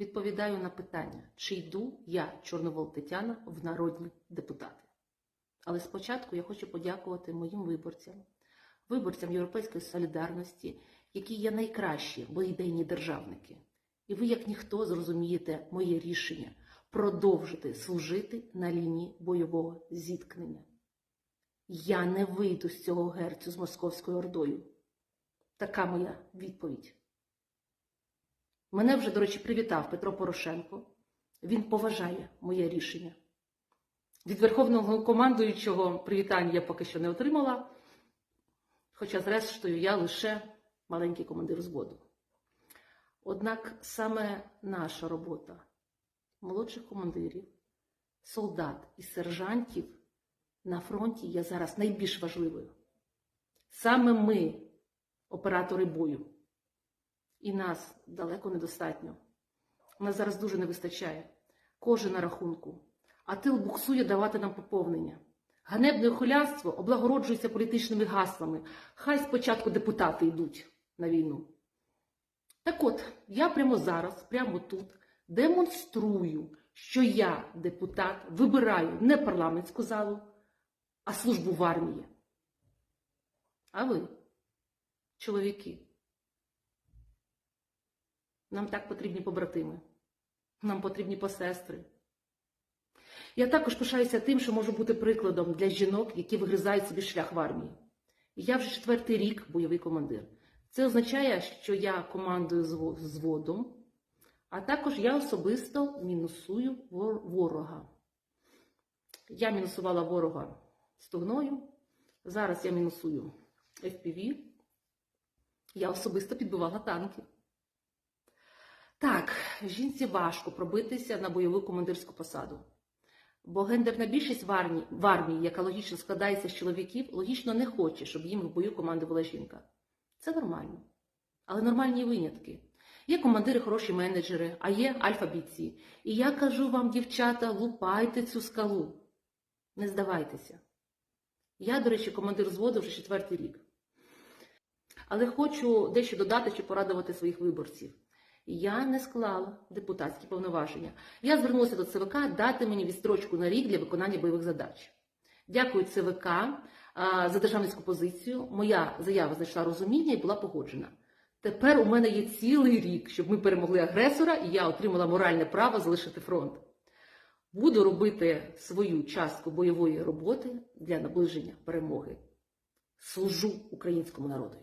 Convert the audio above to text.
відповідаю на питання, чи йду я, Чорновол Тетяна, в народні депутати. Але спочатку я хочу подякувати моїм виборцям, виборцям Європейської солідарності, які є найкращі, бо ідейні державники. І ви, як ніхто, зрозумієте моє рішення продовжити служити на лінії бойового зіткнення. Я не вийду з цього герцю з Московською Ордою. Така моя відповідь. Мене вже, до речі, привітав Петро Порошенко. Він поважає моє рішення. Від верховного командуючого привітань я поки що не отримала, хоча, зрештою, я лише маленький командир зводу. Однак саме наша робота молодших командирів, солдат і сержантів на фронті є зараз найбільш важливою. Саме ми, оператори бою, і нас далеко недостатньо. Нас зараз дуже не вистачає. Кожен на рахунку. А тил буксує давати нам поповнення. Ганебне хулянство облагороджується політичними гаслами. Хай спочатку депутати йдуть на війну. Так от, я прямо зараз, прямо тут, демонструю, що я, депутат, вибираю не парламентську залу, а службу в армії. А ви, чоловіки, нам так потрібні побратими, нам потрібні посестри. Я також пишаюся тим, що можу бути прикладом для жінок, які вигризають собі шлях в армії. Я вже четвертий рік бойовий командир. Це означає, що я командую зводом, а також я особисто мінусую ворога. Я мінусувала ворога стогною, зараз я мінусую FPV, я особисто підбивала танки. Так, жінці важко пробитися на бойову командирську посаду. Бо гендерна більшість в армії, в армії, яка логічно складається з чоловіків, логічно не хоче, щоб їм в бою командувала жінка. Це нормально. Але нормальні винятки. Є командири, хороші менеджери, а є альфа-бійці. І я кажу вам, дівчата, лупайте цю скалу. Не здавайтеся. Я, до речі, командир зводу вже четвертий рік. Але хочу дещо додати чи порадувати своїх виборців. Я не склала депутатські повноваження. Я звернулася до ЦВК дати мені відстрочку на рік для виконання бойових задач. Дякую ЦВК за державницьку позицію. Моя заява знайшла розуміння і була погоджена. Тепер у мене є цілий рік, щоб ми перемогли агресора, і я отримала моральне право залишити фронт. Буду робити свою частку бойової роботи для наближення перемоги. Служу українському народу.